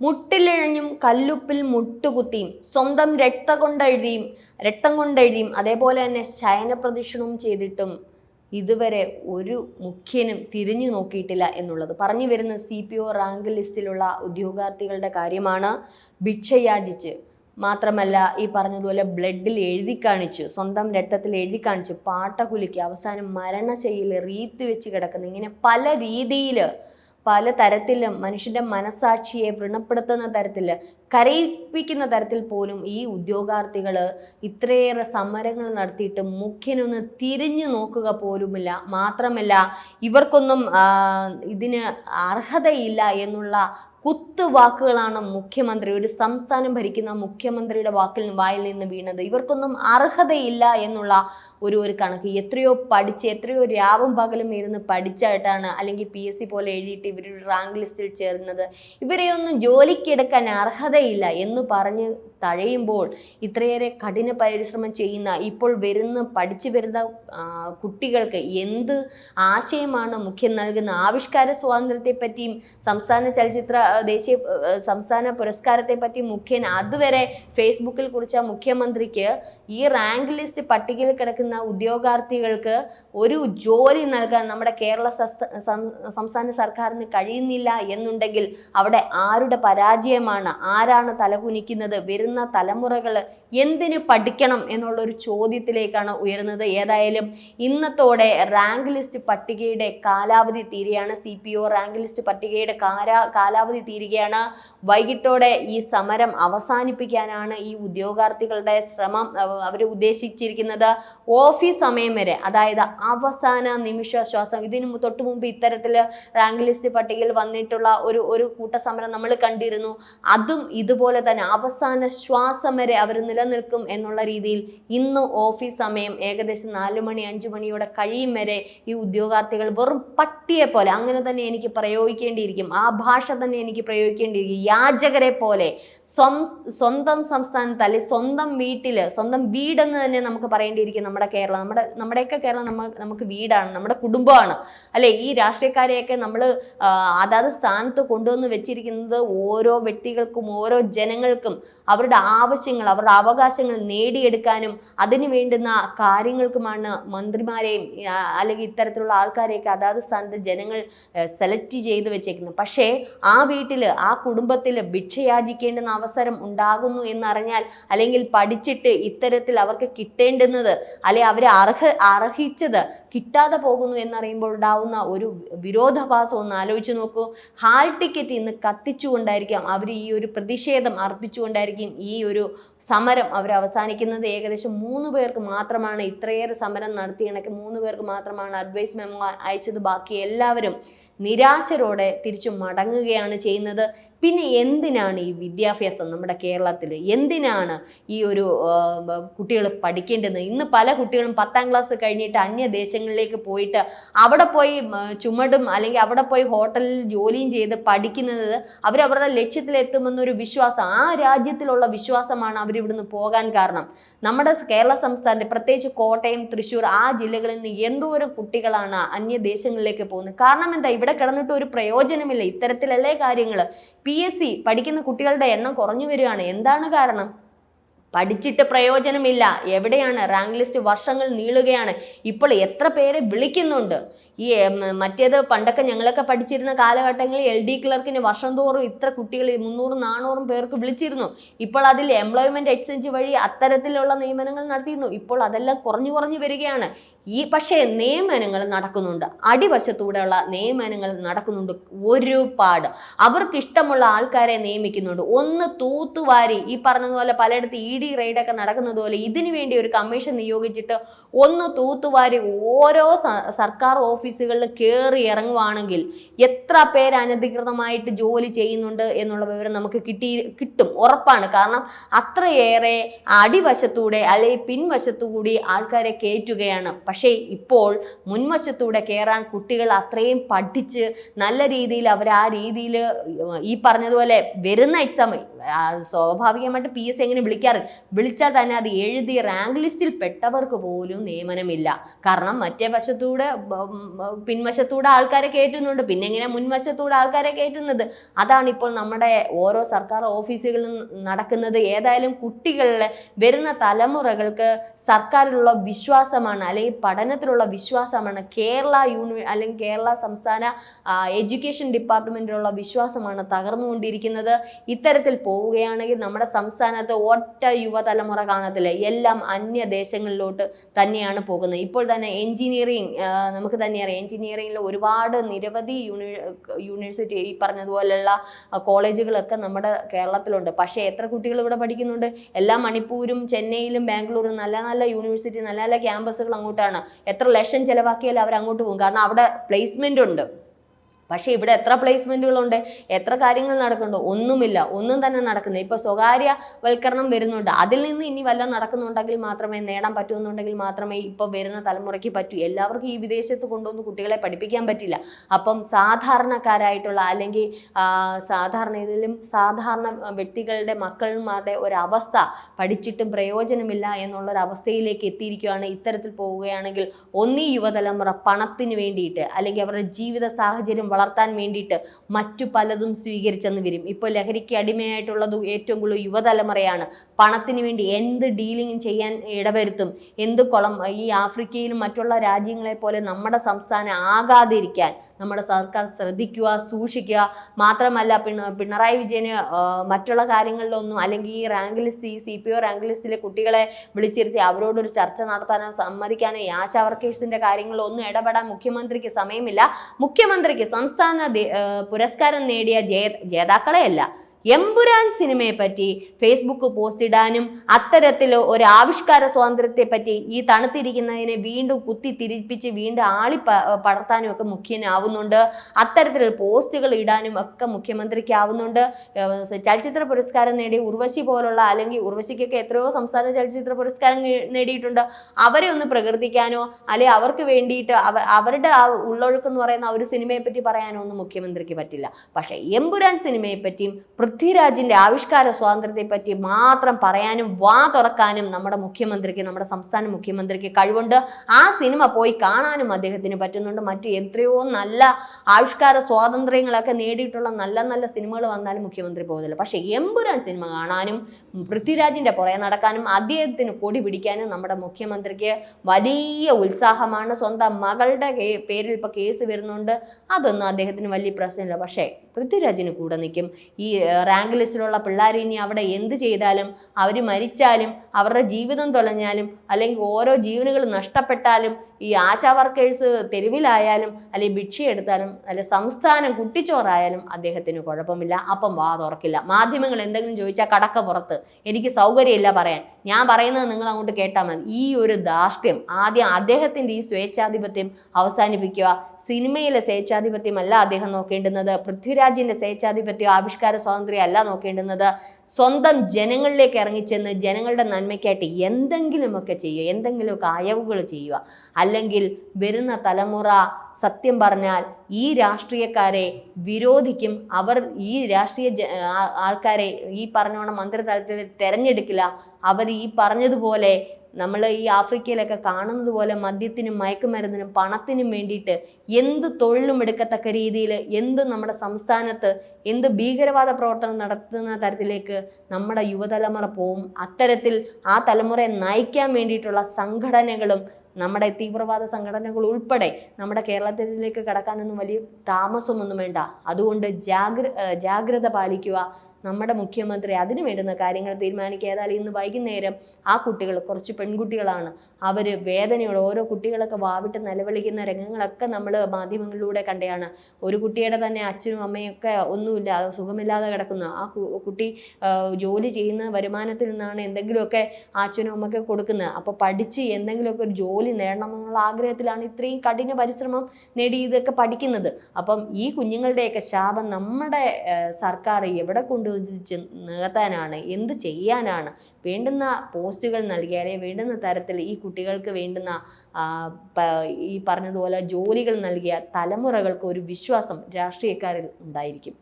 മുട്ടിലിഴഞ്ഞും കല്ലുപ്പിൽ മുട്ടുകുത്തിയും സ്വന്തം രക്ത കൊണ്ടെഴുതിയും രക്തം കൊണ്ടെഴുതിയും അതേപോലെ തന്നെ ശയനപ്രദക്ഷിണവും ചെയ്തിട്ടും ഇതുവരെ ഒരു മുഖ്യനും തിരിഞ്ഞു നോക്കിയിട്ടില്ല എന്നുള്ളത്. പറഞ്ഞു വരുന്ന സി പി ഒ റാങ്ക് ലിസ്റ്റിലുള്ള ഉദ്യോഗാർത്ഥികളുടെ കാര്യമാണ് ഭിക്ഷയാചിച്ച്. മാത്രമല്ല ഈ പറഞ്ഞതുപോലെ ബ്ലഡിൽ എഴുതി കാണിച്ചു സ്വന്തം രക്തത്തിൽ എഴുതി കാണിച്ചു പാട്ട കുലുക്കി അവസാനം മരണശൈലി റീത്ത് വെച്ച് കിടക്കുന്ന ഇങ്ങനെ പല രീതിയിൽ പല തരത്തിലും മനുഷ്യന്റെ മനസാക്ഷിയെ വ്രണപ്പെടുത്തുന്ന തരത്തിൽ കരയിപ്പിക്കുന്ന തരത്തിൽ പോലും ഈ ഉദ്യോഗാർത്ഥികൾ ഇത്രയേറെ സമരങ്ങൾ നടത്തിയിട്ട് മുഖ്യനൊന്ന് തിരിഞ്ഞു നോക്കുക പോലുമില്ല. മാത്രമല്ല ഇവർക്കൊന്നും ഇതിന് അർഹതയില്ല എന്നുള്ള കുത്തുവാക്കുകളാണ് മുഖ്യമന്ത്രി ഒരു സംസ്ഥാനം ഭരിക്കുന്ന മുഖ്യമന്ത്രിയുടെ വാക്കിൽ വായിൽ നിന്ന് വീണത്. ഇവർക്കൊന്നും അർഹതയില്ല എന്നുള്ള ഒരു ഒരു കണക്ക്. എത്രയോ പഠിച്ച് എത്രയോ രാവും പകലും ഇരുന്ന് പഠിച്ചായിട്ടാണ് അല്ലെങ്കിൽ പി എസ് സി പോലെ എഴുതിയിട്ട് ഇവർ റാങ്ക് ലിസ്റ്റിൽ ചേർന്നത്. ഇവരെയൊന്നും ജോലിക്കെടുക്കാൻ അർഹതയില്ല എന്ന് പറഞ്ഞ് തഴയുമ്പോൾ ഇത്രയേറെ കഠിന പരിശ്രമം ചെയ്യുന്ന ഇപ്പോൾ വരുന്ന പഠിച്ചു വരുന്ന കുട്ടികൾക്ക് എന്ത് ആശയമാണ് മുഖ്യം നൽകുന്ന? ആവിഷ്കാര സ്വാതന്ത്ര്യത്തെ പറ്റിയും സംസ്ഥാന ചലച്ചിത്ര ദേശീയ സംസ്ഥാന പുരസ്കാരത്തെ പറ്റിയും മുഖ്യൻ അതുവരെ ഫേസ്ബുക്കിൽ കുറിച്ച മുഖ്യമന്ത്രിക്ക് ഈ റാങ്ക് ലിസ്റ്റ് പട്ടികയിൽ കിടക്കുന്ന ഉദ്യോഗാർത്ഥികൾക്ക് ഒരു ജോലി നൽകാൻ നമ്മുടെ കേരള സംസ്ഥാന സർക്കാരിന് കഴിയുന്നില്ല എന്നുണ്ടെങ്കിൽ അവിടെ ആരുടെ പരാജയമാണ്? ആരാണ് തലകുനിക്കുന്നത്? വരുന്ന തലമുറകൾ എന്തിന് പഠിക്കണം എന്നുള്ള ഒരു ചോദ്യത്തിലേക്കാണ് ഉയരുന്നത്. ഏതായാലും ഇന്നത്തോടെ റാങ്ക് ലിസ്റ്റ് പട്ടികയുടെ കാലാവധി തീരുകയാണ്. C P O rank list പട്ടികയുടെ കാലാ കാലാവധി തീരുകയാണ്. വൈകിട്ടോടെ ഈ സമരം അവസാനിപ്പിക്കാനാണ് ഈ ഉദ്യോഗാർത്ഥികളുടെ ശ്രമം അവർ ഉദ്ദേശിച്ചിരിക്കുന്നത്. ഓഫീസ് സമയം വരെ അതായത് അവസാന നിമിഷ ശ്വാസം ഇതിന് തൊട്ട് മുമ്പ് ഇത്തരത്തിൽ റാങ്ക് ലിസ്റ്റ് പട്ടികയിൽ വന്നിട്ടുള്ള ഒരു ഒരു കൂട്ടസമരം നമ്മൾ കണ്ടിരുന്നു. അതും ഇതുപോലെ തന്നെ അവസാന ശ്വാസം വരെ അവർ നിലനിൽക്കും എന്നുള്ള രീതിയിൽ ഇന്ന് ഓഫീസ് സമയം ഏകദേശം നാല് മണി അഞ്ചു മണിയോടെ കഴിയും വരെ ഈ ഉദ്യോഗാർത്ഥികൾ വെറും പട്ടിയെ പോലെ അങ്ങനെ തന്നെ എനിക്ക് പ്രയോഗിക്കേണ്ടിയിരിക്കും. ആ ഭാഷ തന്നെ എനിക്ക് പ്രയോഗിക്കേണ്ടിയിരിക്കും. യാചകരെ പോലെ സ്വന്തം സംസ്ഥാനത്ത് അല്ലെ സ്വന്തം വീട്ടിൽ സ്വന്തം വീടെന്ന് തന്നെ നമുക്ക് പറയേണ്ടിയിരിക്കും നമ്മുടെ കേരളം നമ്മുടെ നമ്മുടെയൊക്കെ കേരളം നമ്മൾ നമുക്ക് വീടാണ് നമ്മുടെ കുടുംബമാണ്. അല്ലെ? ഈ രാഷ്ട്രീയക്കാരെയൊക്കെ നമ്മൾ അതാത് സ്ഥാനത്ത് കൊണ്ടുവന്ന് വെച്ചിരിക്കുന്നത് ഓരോ വ്യക്തികൾക്കും ഓരോ ജനങ്ങൾക്കും അവരുടെ ആവശ്യങ്ങൾ അവരുടെ അവകാശങ്ങൾ നേടിയെടുക്കാനും അതിന് വേണ്ടുന്ന കാര്യങ്ങൾക്കുമാണ് മന്ത്രിമാരെയും അല്ലെങ്കിൽ ഇത്തരത്തിലുള്ള ആൾക്കാരെയൊക്കെ അതാത് സ്ഥാനത്ത് ജനങ്ങൾ സെലക്ട് ചെയ്ത് വെച്ചേക്കുന്നത്. പക്ഷേ ആ വീട്ടിൽ ആ കുടുംബത്തിൽ ഭിക്ഷയാചിക്കേണ്ടുന്ന അവസരം ഉണ്ടാകുന്നു എന്നറിഞ്ഞാൽ അല്ലെങ്കിൽ പഠിച്ചിട്ട് ഇത്തരത്തിൽ അവർക്ക് കിട്ടേണ്ടുന്നത് അല്ലെ അവർ അർഹ അർഹിച്ചത് കിട്ടാതെ പോകുന്നു എന്നറിയുമ്പോൾ ഉണ്ടാവുന്ന ഒരു വിരോധാഭാസം ഒന്ന് ആലോചിച്ച് നോക്കൂ. ഹാൾ ടിക്കറ്റ് ഇന്ന് കത്തിച്ചുകൊണ്ടായിരിക്കാം അവർ ഈ ഒരു പ്രതിഷേധം അർപ്പിച്ചുകൊണ്ടായിരിക്കും ഈ ഒരു സമരം അവർ അവസാനിക്കുന്നത്. ഏകദേശം മൂന്ന് പേർക്ക് മാത്രമാണ് ഇത്രയേറെ സമരം നടത്തി കണക്ക് മൂന്ന് പേർക്ക് മാത്രമാണ് അഡ്വൈസ് മെമ്മോ അയച്ചത്. ബാക്കി എല്ലാവരും നിരാശരോടെ തിരിച്ചു മടങ്ങുകയാണ് ചെയ്യുന്നത്. പിന്നെ എന്തിനാണ് ഈ വിദ്യാഭ്യാസം നമ്മുടെ കേരളത്തിൽ? എന്തിനാണ് ഈ ഒരു കുട്ടികൾ പഠിക്കേണ്ടത്? ഇന്ന് പല കുട്ടികളും പത്താം ക്ലാസ് കഴിഞ്ഞിട്ട് അന്യ ദേശങ്ങളിലേക്ക് പോയിട്ട് അവിടെ പോയി ചുമടും അല്ലെങ്കിൽ അവിടെ പോയി ഹോട്ടലിൽ ജോലിയും ചെയ്ത് പഠിക്കുന്നത് അവരവരുടെ ലക്ഷ്യത്തിലെത്തുമെന്നൊരു വിശ്വാസം ആ രാജ്യത്തിലുള്ള വിശ്വാസമാണ് അവരിവിടുന്ന് പോകാൻ കാരണം. നമ്മുടെ കേരള സംസ്ഥാനത്തെ പ്രത്യേകിച്ച് കോട്ടയം തൃശ്ശൂർ ആ ജില്ലകളിൽ നിന്ന് എന്തോരം കുട്ടികളാണ് അന്യദേശങ്ങളിലേക്ക് പോകുന്നത്? കാരണം എന്താ? ഇവിടെ കിടന്നിട്ട് ഒരു പ്രയോജനമില്ല. ഇത്തരത്തിലല്ലേ കാര്യങ്ങൾ പി എസ് സി പഠിക്കുന്ന കുട്ടികളുടെ എണ്ണം കുറഞ്ഞു വരികയാണ്. എന്താണ് കാരണം? പഠിച്ചിട്ട് പ്രയോജനമില്ല. എവിടെയാണ്? റാങ്ക് ലിസ്റ്റ് വർഷങ്ങൾ നീളുകയാണ്. ഇപ്പോൾ എത്ര പേരെ വിളിക്കുന്നുണ്ട്? ഈ മറ്റേത് പണ്ടൊക്കെ ഞങ്ങളൊക്കെ പഠിച്ചിരുന്ന കാലഘട്ടങ്ങളിൽ എൽ ഡി ക്ലർക്കിന് വർഷം തോറും ഇത്ര കുട്ടികൾ മുന്നൂറും നാനൂറും പേർക്ക് വിളിച്ചിരുന്നു. ഇപ്പോൾ അതിൽ എംപ്ലോയ്മെന്റ് എക്സ്ചേഞ്ച് വഴി അത്തരത്തിലുള്ള നിയമനങ്ങൾ നടത്തിയിരുന്നു. ഇപ്പോൾ അതെല്ലാം കുറഞ്ഞു കുറഞ്ഞു വരികയാണ്. ഈ പക്ഷേ നിയമനങ്ങൾ നടക്കുന്നുണ്ട്. അടിവശത്തൂടെയുള്ള നിയമനങ്ങൾ നടക്കുന്നുണ്ട് ഒരുപാട്. അവർക്ക് ഇഷ്ടമുള്ള ആൾക്കാരെ നിയമിക്കുന്നുണ്ട്. ഒന്ന് തൂത്തുവാരി ഈ പറഞ്ഞതുപോലെ പലയിടത്ത് ഇ ഡി റെയ്ഡൊക്കെ നടക്കുന്നത് പോലെ ഇതിനു വേണ്ടി ഒരു കമ്മീഷൻ നിയോഗിച്ചിട്ട് ഒന്ന് തൂത്തുവാരി ഓരോ സർക്കാർ ഓഫീസുകളിൽ കയറി ഇറങ്ങുവാണെങ്കിൽ എത്ര പേര് അനധികൃതമായിട്ട് ജോലി ചെയ്യുന്നുണ്ട് എന്നുള്ള വിവരം നമുക്ക് കിട്ടി കിട്ടും ഉറപ്പാണ്. കാരണം അത്രയേറെ അടിവശത്തൂടെ അല്ലെങ്കിൽ പിൻവശത്തുകൂടി ആൾക്കാരെ കയറ്റുകയാണ്. പക്ഷേ ഇപ്പോൾ മുൻവശത്തൂടെ കയറാൻ കുട്ടികൾ അത്രയും പഠിച്ച് നല്ല രീതിയിൽ അവർ ആ രീതിയിൽ ഈ പറഞ്ഞതുപോലെ വരുന്ന എക്സാം സ്വാഭാവികമായിട്ട് പി എസ് എങ്ങനെ വിളിക്കാറ്? വിളിച്ചാൽ തന്നെ അത് എഴുതി റാങ്ക് ലിസ്റ്റിൽ പെട്ടവർക്ക് പോലും നിയമനമില്ല. കാരണം മറ്റേ വശത്തൂടെ പിൻവശത്തൂടെ ആൾക്കാരെ കയറ്റുന്നുണ്ട് പിന്നെ എങ്ങനെ മുൻവശത്തൂടെ ആൾക്കാരെ കയറ്റുന്നത് അതാണ് ഇപ്പോൾ നമ്മുടെ ഓരോ സർക്കാർ ഓഫീസുകളിൽ നടക്കുന്നത്. ഏതായാലും കുട്ടികളിലെ വരുന്ന തലമുറകൾക്ക് സർക്കാരിലുള്ള വിശ്വാസമാണ് അല്ലെങ്കിൽ പഠനത്തിലുള്ള വിശ്വാസമാണ് കേരള യൂണിവേ അല്ലെങ്കിൽ കേരള സംസ്ഥാന എഡ്യൂക്കേഷൻ ഡിപ്പാർട്ട്മെന്റിലുള്ള വിശ്വാസമാണ് തകർന്നുകൊണ്ടിരിക്കുന്നത്. ഇത്തരത്തിൽ പോവുകയാണെങ്കിൽ നമ്മുടെ സംസ്ഥാനത്ത് ഒറ്റ യുവതലമുറ കാണത്തില്ല. എല്ലാം അന്യ ദേശങ്ങളിലോട്ട് തന്നെയാണ് പോകുന്നത്. ഇപ്പോൾ തന്നെ എൻജിനീയറിങ് നമുക്ക് തന്നെ അറിയാം. എഞ്ചിനീയറിംഗിൽ ഒരുപാട് നിരവധി യൂണി യൂണിവേഴ്സിറ്റി ഈ പറഞ്ഞതുപോലെയുള്ള കോളേജുകളൊക്കെ നമ്മുടെ കേരളത്തിലുണ്ട്. പക്ഷേ എത്ര കുട്ടികൾ ഇവിടെ പഠിക്കുന്നുണ്ട്? എല്ലാ മണിപ്പൂരും ചെന്നൈയിലും ബാംഗ്ലൂരും നല്ല നല്ല യൂണിവേഴ്സിറ്റി നല്ല നല്ല ക്യാമ്പസുകൾ അങ്ങോട്ടാണ്. എത്ര ലക്ഷം ചിലവാക്കിയാലും അവർ അങ്ങോട്ട് പോകും. കാരണം അവിടെ പ്ലേസ്മെന്റ് ഉണ്ട്. പക്ഷേ ഇവിടെ എത്ര പ്ലേസ്മെന്റുകളുണ്ട് എത്ര കാര്യങ്ങൾ നടക്കുന്നുണ്ട്? ഒന്നുമില്ല. ഒന്നും തന്നെ നടക്കുന്നില്ല. സ്വകാര്യ വൽക്കരണം വരുന്നുണ്ട്. അതിൽ നിന്ന് ഇനി വല്ലതും നടക്കുന്നുണ്ടെങ്കിൽ മാത്രമേ നേടാൻ പറ്റുമെന്നുണ്ടെങ്കിൽ മാത്രമേ ഇപ്പോൾ വരുന്ന തലമുറയ്ക്ക് പറ്റൂ. എല്ലാവർക്കും ഈ വിദേശത്ത് കൊണ്ടുവന്ന് കുട്ടികളെ പഠിപ്പിക്കാൻ പറ്റില്ല. അപ്പം സാധാരണക്കാരായിട്ടുള്ള അല്ലെങ്കിൽ സാധാരണ ഇതിലും സാധാരണ വ്യക്തികളുടെ മക്കളുമാരുടെ ഒരവസ്ഥ പഠിച്ചിട്ടും പ്രയോജനമില്ല എന്നുള്ളൊരവസ്ഥയിലേക്ക് എത്തിയിരിക്കുകയാണ്. ഇത്തരത്തിൽ പോവുകയാണെങ്കിൽ ഒന്നീ യുവതലമുറ പണത്തിന് വേണ്ടിയിട്ട് അല്ലെങ്കിൽ അവരുടെ ജീവിത സാഹചര്യം വളർത്താൻ വേണ്ടിയിട്ട് മറ്റു പലതും സ്വീകരിച്ചെന്ന് വരും. ഇപ്പോൾ ലഹരിക്ക് അടിമയായിട്ടുള്ളത് ഏറ്റവും കൂടുതൽ യുവതലമുറയാണ്. പണത്തിന് വേണ്ടി എന്ത് ഡീലിംഗ് ചെയ്യാൻ ഇടവരുത്തും. എന്ത് കുളം ഈ ആഫ്രിക്കയിലും മറ്റുള്ള രാജ്യങ്ങളെ പോലെ നമ്മുടെ സംസ്ഥാനം ആകാതിരിക്കാൻ നമ്മുടെ സർക്കാർ ശ്രദ്ധിക്കുക സൂക്ഷിക്കുക. മാത്രമല്ല പിണ പിണറായി വിജയന് മറ്റുള്ള കാര്യങ്ങളിലൊന്നും അല്ലെങ്കിൽ ഈ റാങ്ക് ലിസ്റ്റ് ഈ സി പി ഒ റാങ്ക് ലിസ്റ്റിലെ കുട്ടികളെ വിളിച്ചിരുത്തി അവരോടൊരു ചർച്ച നടത്താനോ സമ്മതിക്കാനോ ഈ ആശാ വർക്കേഴ്സിന്റെ കാര്യങ്ങളൊന്നും ഇടപെടാൻ മുഖ്യമന്ത്രിക്ക് സമയമില്ല. മുഖ്യമന്ത്രിക്ക് സംസ്ഥാന പുരസ്കാരം നേടിയ ജേ ജേതാക്കളെയല്ല. എമ്പുരാൻ സിനിമയെ പറ്റി ഫേസ്ബുക്ക് പോസ്റ്റ് ഇടാനും അത്തരത്തിൽ ഒരു ആവിഷ്കാര സ്വാതന്ത്ര്യത്തെ പറ്റി ഈ തണുത്തിരിക്കുന്നതിനെ വീണ്ടും കുത്തി തിരിപ്പിച്ച് വീണ്ടും ആളി പടർത്താനും ഒക്കെ മുഖ്യനാവുന്നുണ്ട്. അത്തരത്തിൽ പോസ്റ്റുകൾ ഇടാനും ഒക്കെ മുഖ്യമന്ത്രിക്ക് ആവുന്നുണ്ട് ചലച്ചിത്ര പുരസ്കാരം നേടിയ ഉർവശി പോലുള്ള അല്ലെങ്കിൽ ഉർവശിക്കൊക്കെ എത്രയോ സംസ്ഥാന ചലച്ചിത്ര പുരസ്കാരം നേടിയിട്ടുണ്ട്. അവരെ ഒന്ന് പ്രകീർത്തിക്കാനോ അല്ലെങ്കിൽ അവർക്ക് വേണ്ടിയിട്ട് അവ അവരുടെ ആ ഉള്ളൊഴുക്കെന്ന് പറയുന്ന ആ ഒരു സിനിമയെ പറ്റി പറയാനോ ഒന്നും മുഖ്യമന്ത്രിക്ക് പറ്റില്ല. പക്ഷേ എമ്പുരാൻ സിനിമയെ പറ്റിയും പൃഥ്വിരാജിന്റെ ആവിഷ്കാര സ്വാതന്ത്ര്യത്തെ പറ്റി മാത്രം പറയാനും വാ തുറക്കാനും നമ്മുടെ മുഖ്യമന്ത്രിക്ക് നമ്മുടെ സംസ്ഥാന മുഖ്യമന്ത്രിക്ക് കഴിവുണ്ട്. ആ സിനിമ പോയി കാണാനും അദ്ദേഹത്തിന് പറ്റുന്നുണ്ട്. മറ്റു എത്രയോ നല്ല ആവിഷ്കാര സ്വാതന്ത്ര്യങ്ങളൊക്കെ നേടിയിട്ടുള്ള നല്ല നല്ല സിനിമകൾ വന്നാലും മുഖ്യമന്ത്രി പോകുന്നില്ല പക്ഷേ എമ്പുരാൻ സിനിമ കാണാനും പൃഥ്വിരാജിന്റെ പുറകെ നടക്കാനും അദ്ദേഹത്തിന് കൊടി പിടിക്കാനും നമ്മുടെ മുഖ്യമന്ത്രിക്ക് വലിയ ഉത്സാഹമാണ്. സ്വന്തം മകളുടെ പേരിൽ ഇപ്പൊ കേസ് വരുന്നുണ്ട്. അതൊന്നും അദ്ദേഹത്തിന് വലിയ പ്രശ്നമില്ല. പക്ഷേ പൃഥ്വിരാജിന് കൂടെ നിൽക്കും. ഈ റാങ്ക് ലിസ്റ്റിലുള്ള പിള്ളേർ ഇനി അവിടെ എന്ത് ചെയ്താലും അവർ മരിച്ചാലും അവരുടെ ജീവിതം തൊലഞ്ഞാലും അല്ലെങ്കിൽ ഓരോ ജീവനുകൾ നഷ്ടപ്പെട്ടാലും ഈ ആശാ വർക്കേഴ്സ് തെരുവിലായാലും അല്ലെങ്കിൽ ഭിക്ഷയെടുത്താലും അല്ലെ സംസ്ഥാനം കുട്ടിച്ചോറായാലും അദ്ദേഹത്തിന് കുഴപ്പമില്ല. അപ്പം വാ തുറക്കില്ല മാധ്യമങ്ങൾ എന്തെങ്കിലും ചോദിച്ചാൽ കടക്ക പുറത്ത്. എനിക്ക് സൗകര്യമില്ല പറയാൻ. ഞാൻ പറയുന്നത് നിങ്ങൾ അങ്ങോട്ട് കേട്ടാൽ മതി. ഈ ഒരു ധാർഷ്ട്യം ആദ്യം അദ്ദേഹത്തിന്റെ ഈ സ്വേച്ഛാധിപത്യം അവസാനിപ്പിക്കുക. സിനിമയിലെ സ്വേച്ഛാധിപത്യമല്ല അദ്ദേഹം നോക്കേണ്ടുന്നത്. പൃഥ്വിരാജിന്റെ സ്വേച്ഛാധിപത്യം ആവിഷ്കാര സ്വാതന്ത്ര്യം അല്ല നോക്കേണ്ടുന്നത്. സ്വന്തം ജനങ്ങളിലേക്ക് ഇറങ്ങിച്ചെന്ന് ജനങ്ങളുടെ നന്മയ്ക്കായിട്ട് എന്തെങ്കിലുമൊക്കെ ചെയ്യുക എന്തെങ്കിലുമൊക്കെ അയവുകൾ ചെയ്യുക. അല്ലെങ്കിൽ വരുന്ന തലമുറ സത്യം പറഞ്ഞാൽ ഈ രാഷ്ട്രീയക്കാരെ വിരോധിക്കും. അവർ ഈ രാഷ്ട്രീയ ആൾക്കാരെ ഈ പറഞ്ഞോണം മന്ത്രിതലത്തിൽ തെരഞ്ഞെടുക്കില്ല. അവർ ഈ പറഞ്ഞതുപോലെ നമ്മൾ ഈ ആഫ്രിക്കയിലൊക്കെ കാണുന്നത് പോലെ മദ്യത്തിനും മയക്കുമരുന്നിനും പണത്തിനും വേണ്ടിയിട്ട് എന്ത് തൊഴിലും എടുക്കത്തക്ക രീതിയിൽ എന്ത് നമ്മുടെ സംസ്ഥാനത്ത് എന്ത് ഭീകരവാദ പ്രവർത്തനം നടത്തുന്ന തരത്തിലേക്ക് നമ്മുടെ യുവതലമുറ പോവും. അത്തരത്തിൽ ആ തലമുറയെ നയിക്കാൻ വേണ്ടിയിട്ടുള്ള സംഘടനകളും നമ്മുടെ തീവ്രവാദ സംഘടനകൾ ഉൾപ്പെടെ നമ്മുടെ കേരളത്തിലേക്ക് കടക്കാനൊന്നും വലിയ താമസമൊന്നും വേണ്ട. അതുകൊണ്ട് ജാഗ്ര ജാഗ്രത പാലിക്കുക. നമ്മുടെ മുഖ്യമന്ത്രി അതിന് വേണ്ടുന്ന കാര്യങ്ങൾ തീരുമാനിക്കുക. ഏതായാലും ഇന്ന് വൈകുന്നേരം ആ കുട്ടികൾ കുറച്ച് പെൺകുട്ടികളാണ്. അവർ വേദനയോടെ ഓരോ കുട്ടികളൊക്കെ വാവിട്ട് നിലവിളിക്കുന്ന രംഗങ്ങളൊക്കെ നമ്മൾ മാധ്യമങ്ങളിലൂടെ കണ്ടതാണ് ഒരു കുട്ടിയുടെ തന്നെ അച്ഛനും അമ്മയൊക്കെ ഒന്നുമില്ല സുഖമില്ലാതെ കിടക്കുന്നു. ആ കുട്ടി ജോലി ചെയ്യുന്ന വരുമാനത്തിൽ നിന്നാണ് എന്തെങ്കിലുമൊക്കെ അച്ഛനും അമ്മയ്ക്ക് കൊടുക്കുന്നത്. അപ്പോൾ പഠിച്ച് എന്തെങ്കിലുമൊക്കെ ഒരു ജോലി നേടണമെന്നുള്ള ആഗ്രഹത്തിലാണ് ഇത്രയും കഠിന പരിശ്രമം നേടി ഇതൊക്കെ പഠിക്കുന്നത്. അപ്പം ഈ കുഞ്ഞുങ്ങളുടെയൊക്കെ ശാപം നമ്മുടെ സർക്കാർ എവിടെ കൊണ്ടുവച്ച് നികത്താനാണ് എന്ത് ചെയ്യാനാണ്? വേണ്ടുന്ന പോസ്റ്റുകൾ നൽകിയാലേ വേണ്ടുന്ന തരത്തിൽ ഈ കുട്ടികൾക്ക് വേണ്ടുന്ന ഈ പറഞ്ഞതുപോലെ ജോലികൾ നൽകിയ തലമുറകൾക്ക് ഒരു വിശ്വാസം രാഷ്ട്രീയക്കാരിൽ ഉണ്ടായിരിക്കും.